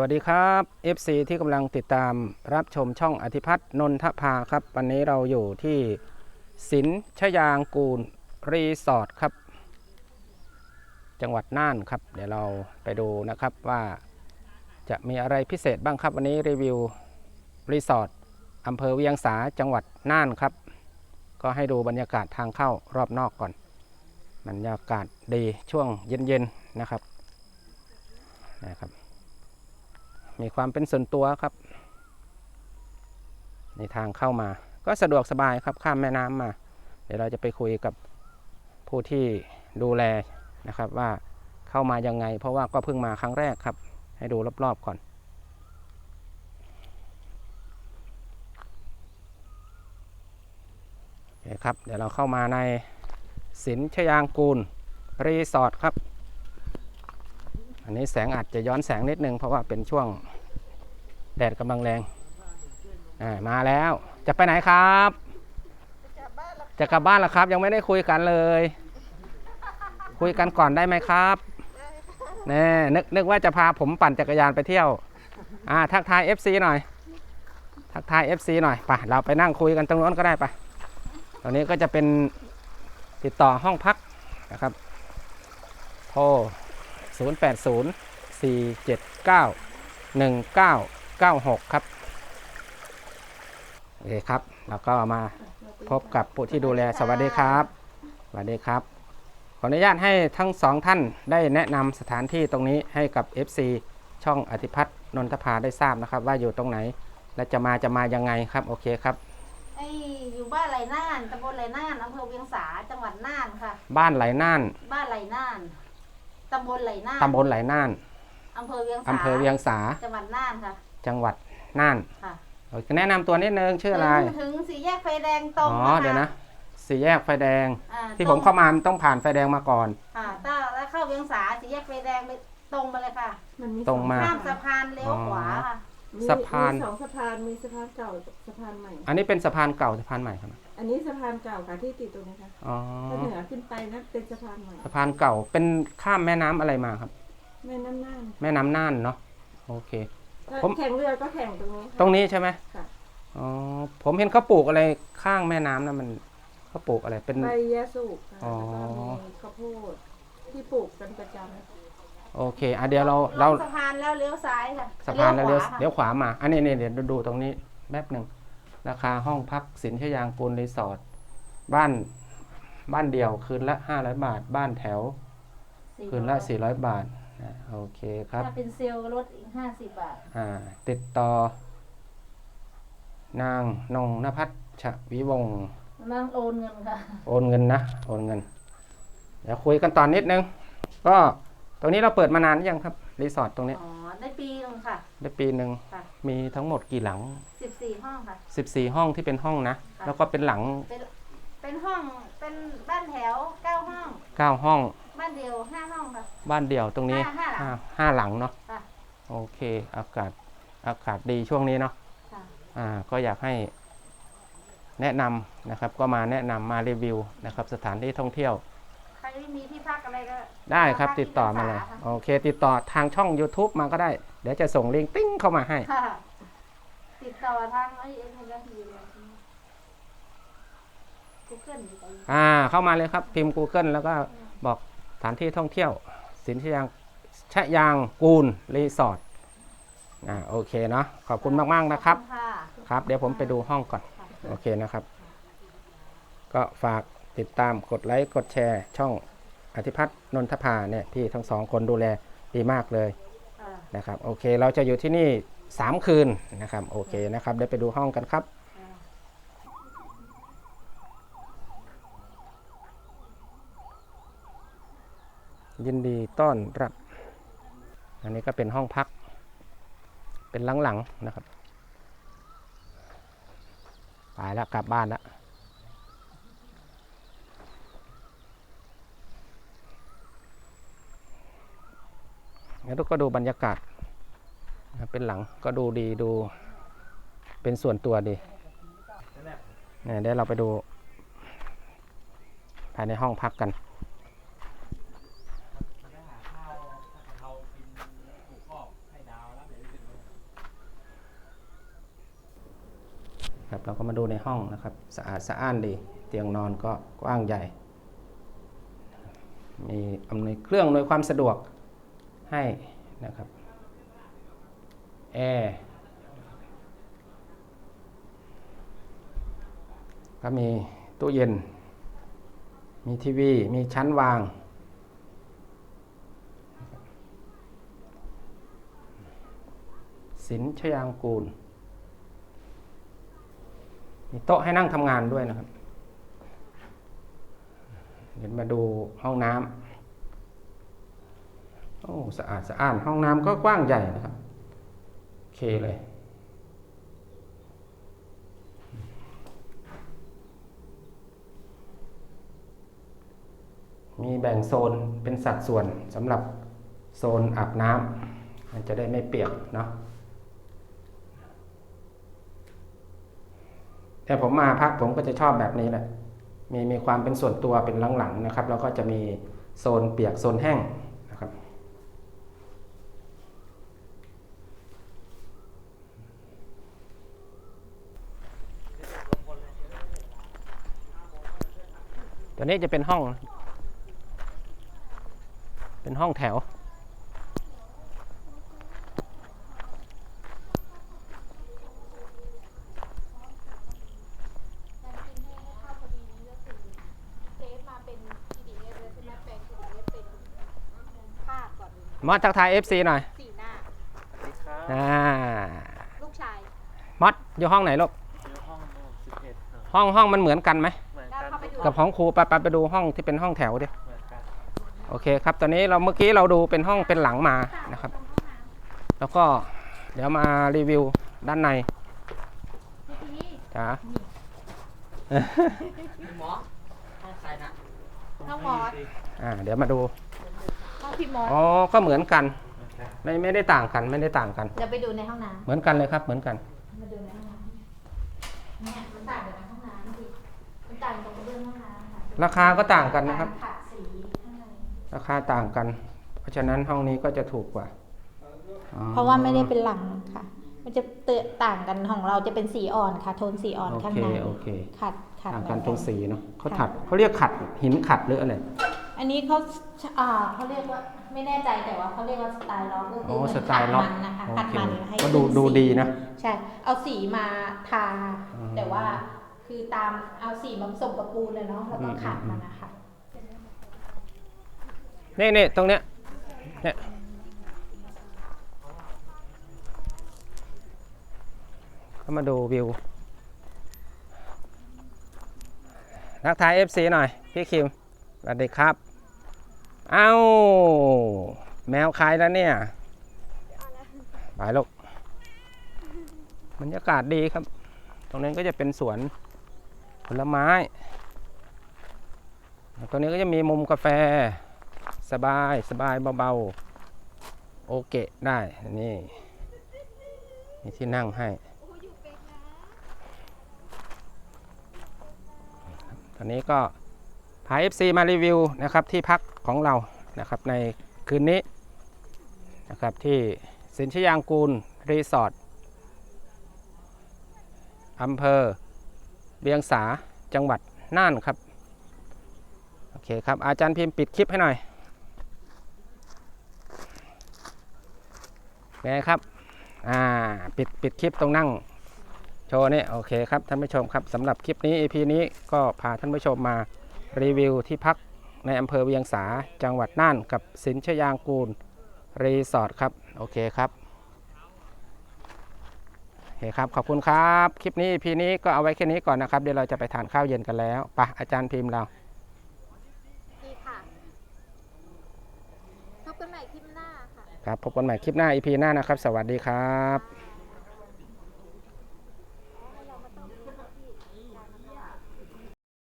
วัสดีครับ FC ที่กำลังติดตามรับชมช่องอธิพัฒน์นนทภาครับ วันนี้เราอยู่ที่สินชยางกูลรีสอร์ทครับ จังหวัดน่านครับ เดี๋ยวเราไปดูนะครับว่าจะมีอะไรพิเศษบ้างครับ วันนี้รีวิวรีสอร์ทอำเภอเวียงสาจังหวัดน่านครับ ก็ให้ดูบรรยากาศทางเข้ารอบนอกก่อน บรรยากาศดีช่วงเย็นๆนะครับนะครับ มีความเป็นส่วนตัวครับ ในทางเข้ามา ก็สะดวกสบายครับข้ามแม่น้ำมา เดี๋ยวเราจะไปคุยกับผู้ที่ดูแลนะครับว่าเข้ามายังไง เพราะว่าก็เพิ่งมาครั้งแรกครับ ให้ดูรอบๆก่อนโอเคครับ เดี๋ยวเราเข้ามาในสินชยางกูลรีสอร์ทครับ อันนี้แสงอาจจะย้อนแสงนิดนึง เพราะว่าเป็นช่วงแดดกำลังแรงอ่ามาแล้ว จะไปไหนครับ จะกลับบ้านแล้วครับ ยังไม่ได้คุยกันเลย คุยกันก่อนได้ไหมครับแน่นึกนึกว่าจะพาผมปั่นจักรยานไปเที่ยวอ่าทักทาย FC หน่อย ทักทาย FC หน่อยไปเราไปนั่งคุยกันตรงนู้นก็ได้ไปตรงนี้ก็จะเป็นติดต่อห้องพักนะครับโทร 080 479 1996 ครับโอเคครับ แล้วก็มาพบกับผู้ที่ดูแลสวัสดีครับสวัสดีครับ ขออนุญาตให้ทั้งสองท่านได้แนะนำสถานที่ตรงนี้ให้กับ FC ช่องอธิพัฒน์นนทภาได้ทราบนะครับ ว่าอยู่ตรงไหนและจะมาจะมายังไงครับ โอเคครับไออยู่บ้านไหลน่านตำบลไหลน่านอำเภอเวียงสาจังหวัดน่านค่ะ บ้านไหลน่าน บ้านไหลน่าน ตำบลไหลน่านตำบลไหลน่านอำเภอเวียงสาอำเภอเวียงสา จังหวัดน่านค่ะ จังหวัดน่านค่ะโอเคแนะนำตัวนิดนึงชื่ออะไรถึงถึงสี่แยกไฟแดงตรงอ๋อเดี๋ยวนะสี่แยกไฟแดงอ่าที่ตผรงมเข้ามามันต้องผ่านไฟแดงมาก่อนค่ะถ้าแล้วเข้าเวียงสาสี่แยกไฟแดงไปตรงมาเลยค่ะมันมีตรงมาข้ามสะพานเลี้ยวขวาค่ะมีสะพานมีสองสะพานมีสะพานเก่ากับสะพานใหม่ อันนี้เป็นสะพานเก่าสะพานใหม่ครับ อันนี้สะพานเก่าค่ะที่ติดตรงนี้ค่ะอ๋อถ้าเหนือขึ้นไปนะเป็นสะพานใหม่ สะพานเก่าเป็นข้ามแม่น้ำอะไรมาครับ แม่น้ำน่านแม่น้ำน่านเนาะโอเคถ้าผม แข่งเรือก็แข่งตรงนี้ค่ะตรงนี้ใช่ไหมค่ะอ๋อผมเห็นเขาปลูกอะไรข้างแม่น้ำนะมันเขาปลูกอะไรเป็น ใบยาสูบค่ะอ๋อ แล้วก็มีข้าวโพดที่ปลูกกันประจโอเคอะเดี๋ยวเราเราลงสะพานแล้วเลี้ยวซ้ายค่ะสะพานแล้วเลี้ยวขค่ะเลี้ยวขวามาอันนี้เนี่ยเดี๋ยวดูตรงนี้แป๊บหนึ่ง ราคาห้องพักสินชยางกูลรีสอร์ทบ้านบ้านเดี่ยวคืนละ 500 บาท บ้านแถวคืนละ 400 บาทนะโอเคครับถ้าเป็นเซลล์ลดอีกห้าสิบบาท อ่าติดต่อ นางนงนภัทรชวิวงศ์นั่งโอนเงินค่ะ โอนเงินนะโอนเงิน เดี๋ยวคุยกันตอนนิดนึง ก็ตรงนี้เราเปิดมานานหรือยังครับรีสอร์ทตรงนี้ อ๋อ ได้ปีหนึงค่ะ ได้ปีหนึ่งค่ะ มีทั้งหมดกี่หลัง สิบสี่ห้องค่ะ 14 ห้องที่เป็นห้องนะ ค่ะ แล้วก็เป็นหลัง เป็นเป็นห้องเป็นบ้านแถวเก้าห้อง 9 ห้องบ้านเดียวห้าห้องค่ะ บ้านเดี่ยวตรงนี้ห้าห้าหลัง ห้าห้าหลังเนาะค่ะโอเค อากาศอากาศดีช่วงนี้เนาะ ค่ะ อ่าก็อยากให้แนะนำนะครับก็มาแนะนำมารีวิวนะครับสถานที่ท่องเที่ยวใคร ไม่มีที่พักอะไรก็ได้ครับพักติดต่อมาเลยที่โอเค ติดต่อทางช่อง YouTube มาก็ได้ เดี๋ยวจะส่งลิงก์ติ้งเข้ามาให้ ค่ะติดต่อทางไอ้เอ็นเอ็นทีกูเกิลอยู่ตรงนี้อ่า เข้ามาเลยครับ พิมพ์ Google แล้วก็บอกสถานที่ท่องเที่ยว สินชยางชะยางกูลรีสอร์ทอ่าโอเคเนาะขอบคุณมาก ๆ นะครับขอณค่ะ ครับ เดี๋ยวผมไปดูห้องก่อนค่ะโอเคนะครับ ก็ฝาก ติดตามกดไลค์กดแชร์ ช่องอธิพัฒน์นนทภาเนี่ยที่ทั้งสองคนดูแลดีมากเลยนะครับโอเคเราจะอยู่ที่นี่ 3 คืนนะครับโอเคนะครับเดี๋ยวไปดูห้องกันครับยินดีต้อนรับ อันนี้ก็เป็นห้องพัก เป็นหลังๆนะครับ ไปแล้วกลับบ้านแล้ว แล้วก็ดูบรรยากาศเป็นหลังก็ดูดีดูเป็นส่วนตัวดีเนี่ยเดี๋ยวเราไปดู ภายในห้องพักกัน ครับเราก็มาดูในห้องนะครับ สะอาดสะอ้านดี เตียงนอนก็กว้างใหญ่ มีอำนวยเครื่องอำนวยความสะดวก ให้นะครับแอร์ก็มีตู้เย็น มีทีวี มีชั้นวาง สินชยางกูล มีโต๊ะให้นั่งทำงานด้วยนะครับ เดี๋ยวมาดูห้องน้ำ โอ้สะอาดสะอ้านห้องน้ำก็กว้างใหญ่นะครับโอเคเลยมีแบ่งโซนเป็นสัดส่วนสำหรับโซนอาบน้ำมันจะได้ไม่เปียกเนาะแต่ผมมาพักผมก็จะชอบแบบนี้แหละมีมีความเป็นส่วนตัวเป็นหลังๆนะครับ แล้วก็จะมีโซนเปียกโซนแห้งนะครับ ตัวนี้จะเป็นห้อง เป็นห้องแถวเซฟมาเป็น PDF แล้วใช่ไหมแปลง PDF เป็นภาพก่อนมอสทักทาย FC หน่อยสีหน้า อ่าลูกชาย มอสอยู่ห้องไหนลูก อยู่ห้องโน้นสิบเอ็ดครับห้องห้องมันเหมือนกันไหมเหมือนได้ กันเข้าไปดูกับของครูไปไปไปดูห้องที่เป็นห้องแถวดิเหมือนกันโอเคครับ ตอนนี้เราเมื่อกี้เราดูเป็นห้องเป็นหลังมานะครับ แล้วก็เดี๋ยวมารีวิวด้านในจ้าหมอห้องใครนะห้องมอสอ่าเดี๋ยวมาดูห้องพี่มอสอ๋อก็เหมือนกันเหมือนกัน ไม่ไม่ได้ต่างกันไม่ได้ต่างกันเดี๋ยวไปดูในห้องน้เหมือนกันเลยครับ เหมือนกันำมาดูในห้องน้ำเนี่ยมันต่างจากใน ราคาก็ต่างกันนะครับ ขัดสีข้างในราคาต่างกัน เพราะฉะนั้นห้องนี้ก็จะถูกกว่าอ๋อเพราะว่าไม่ได้เป็นหลังค่ะ มันจะเตอะต่างกันของเราจะเป็นสีอ่อนค่ะ โทนสีอ่อนโอข้างเคในโอเคขัดขัดต่างกันเหตมืรองสีเนาะเขาถัดเขาเรียกขัดหินขัดหรืออะไร อันนี้เขาอ่าเขาเรียกว่าไม่แน่ใจแต่ว่าเขาเรียกว่าสไตล์ล็อกก็อ๋คืออมันสไตล์ล็อกขัดมันนะคะโอขัดเคมันให้ก็ดูขึ้นดูสีดีนะใช่ เอาสีมาทาอืมแต่ว่า คือตามเอาสีมาผสมกับปูนเลยเนาะแล้วก็ขัดมันนะคะนี่นี่ตรงเนี้ยเนี่ยเข้ามาดูวิวทักทาย FC หน่อย พี่คิมสวัสดีครับ เอ้า แมวใครแล้วเนี่ย ไปลูกบรรยากาศดีครับ ตรงนี้ก็จะเป็นสวน ผลไม้แล้วตรงนี้ก็จะมีมุมกาแฟสบายสบายเบาๆ โอเกะได้นี่มีที่นั่งให้ตอนนี้ก็พา FC มารีวิวนะครับที่พักของเรานะครับในคืนนี้นะครับที่สินชยางกูลรีสอร์ทอำเภอ เบียงสาจังหวัดน่านครับ โอเคครับ อาจารย์พิมพ์ปิดคลิปให้หน่อยไงครับ อ่า ปิดปิดคลิปตรงนั่ง โชว์นี่ โอเคครับ ท่านผู้ชมครับสำหรับคลิปนี้ EP นี้ก็พาท่านผู้ชมมารีวิวที่พักในอำเภอเวียงสาจังหวัดน่านกับสินชยางกูลรีสอร์ทครับ โอเคครับ เคครับขอบคุณครับ คลิปนี้ EP นี้ก็เอาไว้แค่นี้ก่อนนะครับ เดี๋ยวเราจะไปทานข้าวเย็นกันแล้วไปะอาจารย์พิมพ์เราดีค่ะพบกันใหม่คลิปหน้าค่ะครับพบกันใหม่คลิปหน้า EP หน้านะครับ สวัสดีครับ